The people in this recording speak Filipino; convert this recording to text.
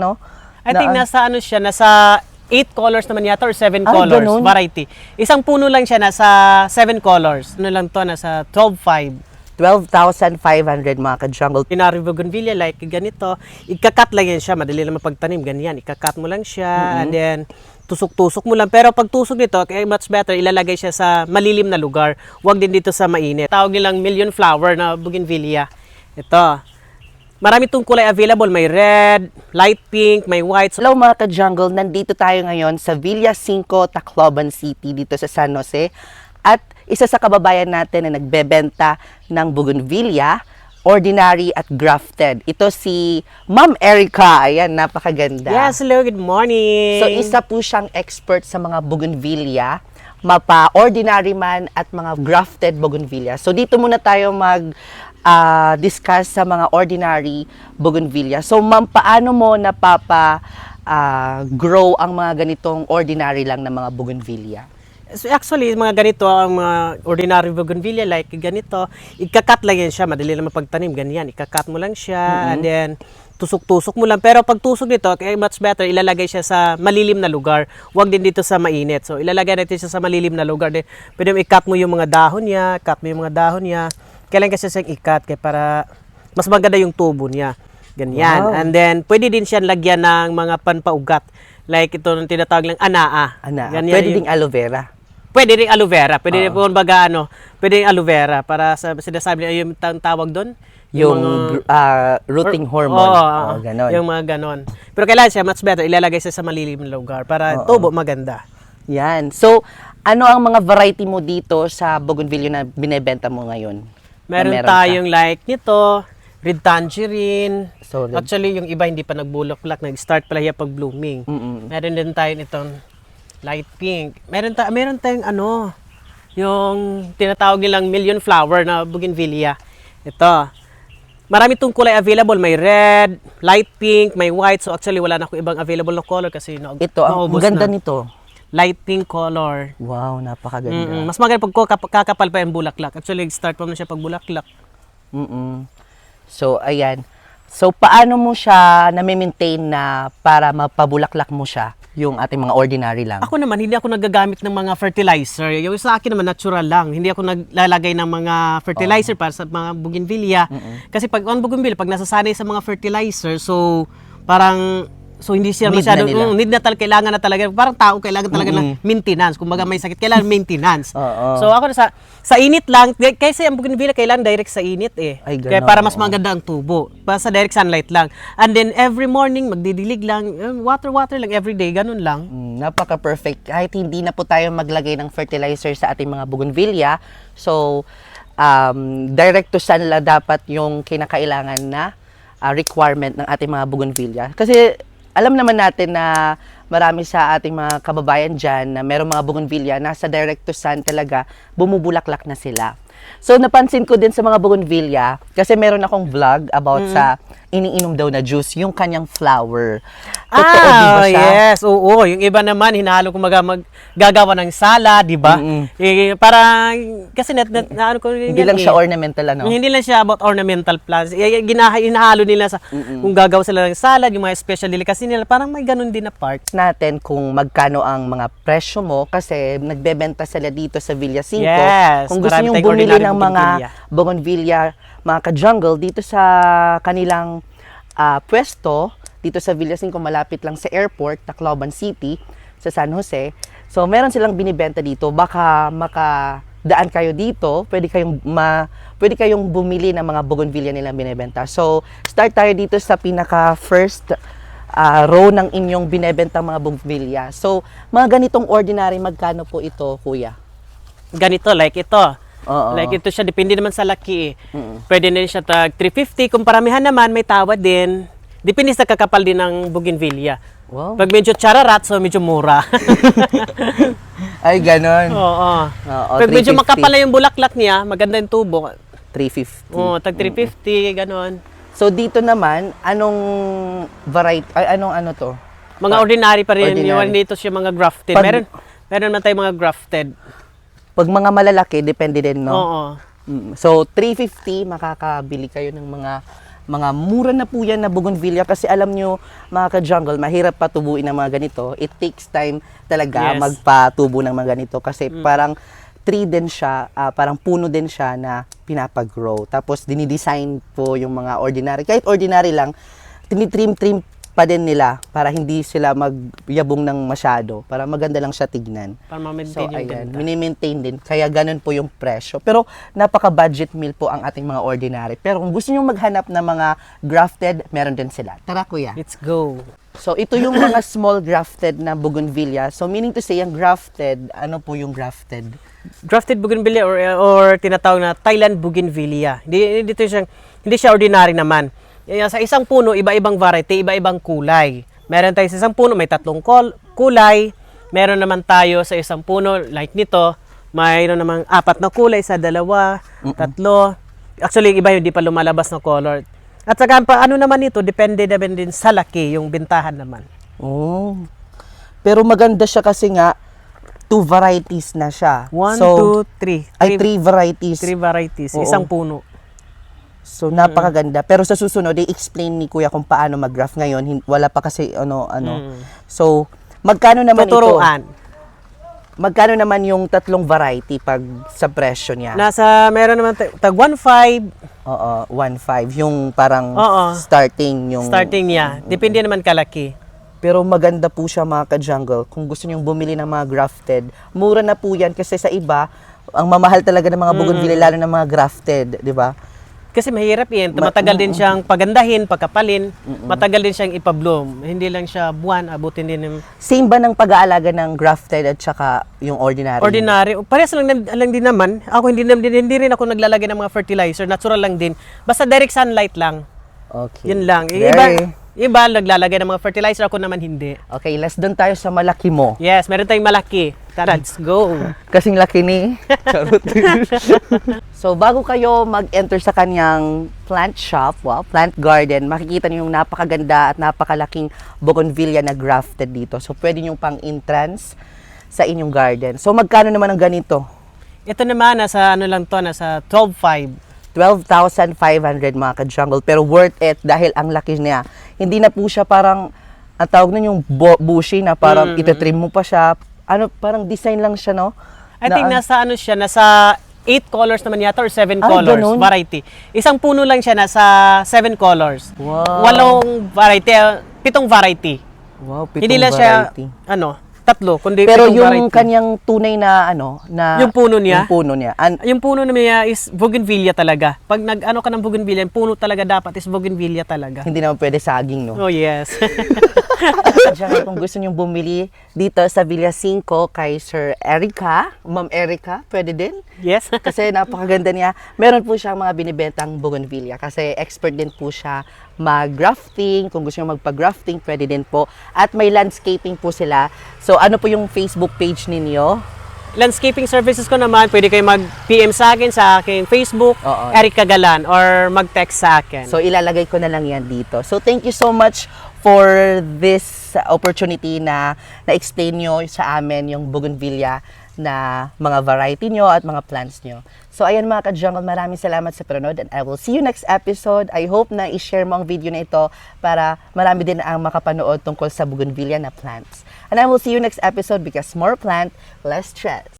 no? I think Na- nasa ano siya, nasa 8 colors naman yata or 7 Ay, colors, ganun? variety. Isang puno lang siya, nasa 7 colors. Ano lang to, nasa 12.5. 12,500 mga ka-jungle. Inari bougainvillea, like ganito, ikakat lang yan siya, madali lang mapagtanim, ganyan. Ikakat mo lang siya, and then tusok-tusok mo lang. Pero pag tusok nito, kaya much better, ilalagay siya sa malilim na lugar. Huwag din dito sa mainit. Tawag nilang million flower na bougainvillea. Ito. Marami itong kulay available. May red, light pink, may white. Hello mga ka-jungle, nandito tayo ngayon sa Villa 5, Tacloban City dito sa San Jose. At isa sa kababayan natin na nagbebenta ng bougainvillea, ordinary at grafted. Ito si Ma'am Erica. Ayan, napakaganda. yes, hello, good morning. So isa po siyang expert sa mga bougainvillea, mapa-ordinary man at mga grafted bougainvillea. So dito muna tayo mag ah, discuss sa mga ordinary bougainvillea. So ma'am, paano mo napapa ah, grow ang mga ganitong ordinary lang na mga bougainvillea? So actually, mga ganito, ang mga ordinary bougainvillea, like ganito, ikakat lang yan siya, madali lang mapagtanim, ganyan. Ikakat mo lang siya, and then tusok-tusok mo lang. Pero pag tusok nito, kaya much better, ilalagay siya sa malilim na lugar. Huwag din dito sa mainit. So, ilalagay natin siya sa malilim na lugar. Then, pwede mo ikat mo yung mga dahon niya, cut mo yung mga dahon niya. Kailan kasi siyang ikat, kaya para mas maganda yung tubo niya. Ganyan. Wow. And then, pwede din siya lagyan ng mga panpaugat. Like ito, yung tinatawag lang anaa. Ana, Ganyan pwede yung- ding aloe vera. Pwede rin aloe vera. Pwede rin po baga ano, pwede rin aloe vera para sa sinasabi nila yung tawag doon. Yung mga- ah, rooting hormone. Oo, Oo, ganon. Yung mga ganon. Pero kailangan siya much better ilalagay siya sa malilim na lugar para tubo maganda. Yan. So, ano ang mga variety mo dito sa bougainvillea na binebenta mo ngayon? Meron meron ka? tayong like nito, red tangerine. So, red- Actually, yung iba hindi pa nagbulaklak, nag-start pala yan pag blooming. Mm-mm. Meron din tayo nitong light pink. Meron ta meron tayong ano, yung tinatawag nilang million flower na bougainvillea. Ito. Marami itong kulay available. May red, light pink, may white. So actually wala na akong ibang available na color kasi na Ito, ang ganda na. nito. Light pink color. Wow, napakaganda. Mm-mm. Mas maganda pag kap- kakapal pa yung bulaklak. Actually, start pa na siya pag bulaklak. mm So, ayan. So, paano mo siya na-maintain na para mapabulaklak mo siya, yung ating mga ordinary lang? Ako naman, hindi ako nagagamit ng mga fertilizer. Yung sa akin naman, natural lang. Hindi ako naglalagay ng mga fertilizer para sa mga bougainvillea. Kasi pag on bougainvillea, pag nasasanay sa mga fertilizer, so parang so hindi siya Need masyado na nila. mm, need na talaga kailangan na talaga. Parang tao kailangan talaga ng maintenance. Kumbaga may sakit kailangan maintenance. Oo. so ako na sa sa init lang kasi ang bougainvillea kailangan direct sa init eh. Ay, kaya ganon, para mas maganda ang tubo. Para sa direct sunlight lang. And then every morning magdidilig lang. Eh, water water lang. Every day ganun lang. Mm, napaka-perfect. Kahit hindi na po tayo maglagay ng fertilizer sa ating mga bougainvillea, so, um, direct to sun la dapat yung kinakailangan na ah, requirement ng ating mga bougainvillea. Kasi, alam naman natin na marami sa ating mga kababayan dyan na merong mga bougainvillea, nasa direct to sun talaga, bumubulaklak na sila. So, napansin ko din sa mga bougainvillea, kasi meron akong vlog about sa iniinom daw na juice, yung kanyang flower. Totoo, Ah, siya? yes. Oo, yung iba naman hinahalo ko maga mag gagawa ng sala, 'di ba? Mm-mm. Eh, para kasi net, net na ano ko Hindi lang siya ornamental, ano? Hindi lang siya about ornamental plants. Eh, ginaha, hinahalo nila sa kung gagawa sila ng salad, yung mga special delicacy nila, parang may ganun din na part. natin kung magkano ang mga presyo mo kasi nagbebenta sila dito sa Villa 5. Yes, kung gusto tayong bumili ordinary ng mga bougainvillea. mga ka-jungle dito sa kanilang ah, pwesto, dito sa Villa 5 malapit lang sa airport, Tacloban City, sa San Jose. So meron silang binibenta dito, baka maka daan kayo dito, pwede kayong ma, pwede kayong bumili ng mga bougainvillea nilang binebenta. So, start tayo dito sa pinaka first ah, row ng inyong binebenta mga bougainvillea. So, mga ganitong ordinary, magkano po ito, kuya? Ganito, like ito. Oo. Like ito siya, depende naman sa laki eh. Pwede din siya tag 350. Kung paramihan naman, may tawad din. Depende sa kakapal din ng bougainvillea. Wow. Pag medyo chararat, so medyo mura. Ay, ganon. Oo. Oo, Pag medyo 350. makapal na yung bulaklak niya, maganda yung tubo. 350. Oo, tag 350, ganon. So, dito naman, anong variety, ay, anong ano to? Mga ordinary pa rin. Ordinary. Yung dito siya mga grafted. Pag- meron, meron naman tayong mga grafted. Pag mga malalaki, depende din, no? Oo. Mm, So, 350, makakabili kayo ng mga mga mura na po yan na bougainvillea kasi alam nyo mga ka-jungle, mahirap patubuin ng mga ganito. It takes time talaga Yes. magpatubo ng mga ganito kasi parang tree din siya, ah, parang puno din siya na pinapag-grow. Tapos dinidesign po yung mga ordinary, kahit ordinary lang, tinitrim-trim pa din nila para hindi sila magyabong ng masyado, para maganda lang siya tignan. Para ma-maintain So, yung ayan, ganda. mini-maintain din. Kaya ganun po yung presyo. Pero, napaka-budget meal po ang ating mga ordinary. Pero kung gusto nyo maghanap ng mga grafted, meron din sila. Tara, kuya. Let's go. So, ito yung mga small grafted na bougainvillea. So, meaning to say, yung grafted, ano po yung grafted? Drafted bougainvillea or or tinatawag na Thailand bougainvillea. Hindi hindi ito siyang hindi siya ordinary naman. Eh, Sa isang puno, iba-ibang variety, iba-ibang kulay. Meron tayo sa isang puno, may tatlong kol- kulay. Meron naman tayo sa isang puno, like nito, mayroon namang apat na kulay sa dalawa, tatlo. Actually, iba yun, di pa lumalabas na color. At saka, ano naman ito, depende naman din sa laki, yung bintahan naman. Oh. Pero maganda siya kasi nga, two varieties na siya. One, so, two, three. ay three varieties. Three varieties, Oo. isang puno. So napakaganda. Pero sa susunod, i-explain ni Kuya kung paano mag-graph ngayon. Wala pa kasi ano ano. So magkano naman Tuturuan. ito? Magkano naman yung tatlong variety pag sa presyo niya? Nasa, meron naman, ta- tag 1.5 Oo, 1.5 yung parang Oo. starting yung starting niya. Depende naman kalaki. Pero maganda po siya mga ka-jungle. Kung gusto niyo bumili ng mga grafted, mura na po yan kasi sa iba, ang mamahal talaga ng mga bougainvillea lalo ng mga grafted, di ba? Kasi mahirap yan. Matagal din siyang pagandahin, pagkapalin. Matagal din siyang ipabloom. Hindi lang siya buwan, abutin din ng Same ba ng pag-aalaga ng grafted at saka yung ordinary? ordinary. Parehas lang, lang din naman. Ako hindi, hindi, hindi rin ako naglalagay ng mga fertilizer. Natural lang din. Basta direct sunlight lang. Okay. Yun lang. Very- Iba, iba naglalagay ng mga fertilizer. Ako naman hindi. Okay, last doon tayo sa malaki mo. Yes, meron tayong malaki. Tara, let's go. Kasing laki ni. Charot. so, bago kayo mag-enter sa kanyang plant shop, wow, plant garden, makikita niyo yung napakaganda at napakalaking bougainvillea na grafted dito. So, pwede niyo pang entrance sa inyong garden. So, magkano naman ang ganito? Ito naman, nasa ano lang to, nasa 12.5. 12,500 mga ka-jungle. Pero worth it dahil ang laki niya. Hindi na po siya parang, ang tawag na yung bushy na parang itetrim mo pa siya. Ano, parang design lang siya, no? I Na- think nasa ano siya, nasa 8 colors naman yata or 7 Ay, colors, ganun? variety. Isang puno lang siya, nasa 7 colors. Wow. Walong variety, ah, pitong variety. Wow, pitong Hindi lang variety. siya, ano, tatlo, kundi Pero yung variety. kanyang tunay na ano, na Yung puno niya? Yung puno niya. An- Yung puno niya is bougainvillea talaga. Pag nag-ano ka ng bougainvillea, yung puno talaga dapat is bougainvillea talaga. hindi naman pwede saging, no? Oh yes. Diyan, kung gusto niyo bumili dito sa Villa 5 kay Sir Erica, Ma'am Erica, pwede din. yes. Kasi napakaganda niya. Meron po siyang mga binibentang bougainvillea kasi expert din po siya mag-grafting. Kung gusto niyo magpa-grafting, pwede din po. At may landscaping po sila. So ano po yung Facebook page ninyo? Landscaping services ko naman, pwede kayo mag-PM sa akin sa aking Facebook, Oo. Eric Cagalan, or mag-text sa akin. So ilalagay ko na lang yan dito. So thank you so much for this opportunity na na-explain nyo sa amin yung bougainvillea na mga variety nyo at mga plants nyo. So ayan mga ka-jungle, maraming salamat sa panonood and I will see you next episode. I hope na i-share mo ang video na ito para marami din ang makapanood tungkol sa bougainvillea na plants. And I will see you next episode because more plant, less stress.